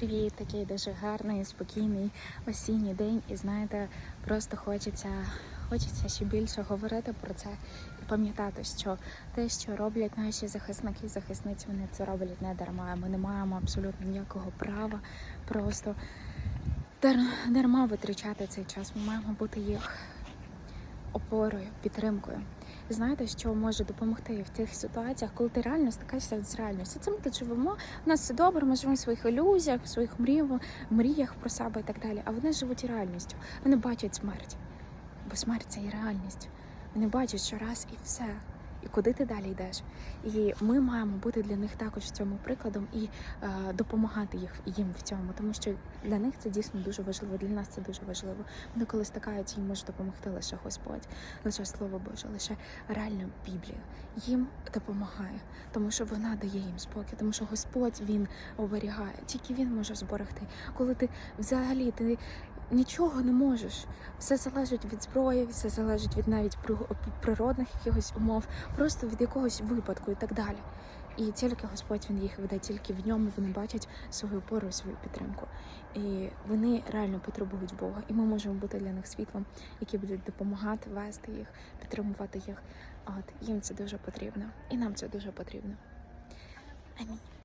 Привіт, такий дуже гарний, спокійний осінній день. І знаєте, просто хочеться, хочеться ще більше говорити про це і пам'ятати, що те, що роблять наші захисники захисниці, вони це роблять не дарма. Ми не маємо абсолютно ніякого права просто дар- дарма витрачати цей час. Ми маємо бути їх опорою, підтримкою. Знаєте, що може допомогти в тих ситуаціях, коли ти реально стикаєшся з реальністю. Це ми тут живемо, у нас все добре, ми живемо в своїх ілюзіях, в своїх мріях, мріях про себе і так далі. А вони живуть реальністю. Вони бачать смерть. Бо смерть це і реальність. Вони бачать, що раз і все. І куди ти далі йдеш? І ми маємо бути для них також цьому прикладом і е, допомагати їх їм в цьому, тому що для них це дійсно дуже важливо. Для нас це дуже важливо. Вони коли стикаються, їм може допомогти лише Господь, лише Слово Боже, лише реально Біблія. Їм допомагає, тому що вона дає їм спокій, тому що Господь він оберігає. Тільки він може зберегти. Коли ти взагалі ти нічого не можеш, все залежить від зброї, все залежить від навіть природних якихось умов, просто від якогось випадку і так далі. І тільки Господь він їх веде, тільки в ньому вони бачать свою опору, свою підтримку. І вони реально потребують Бога. І ми можемо бути для них світлом, які будуть допомагати, вести їх, підтримувати їх. От їм це дуже потрібно, і нам це дуже потрібно. Амінь.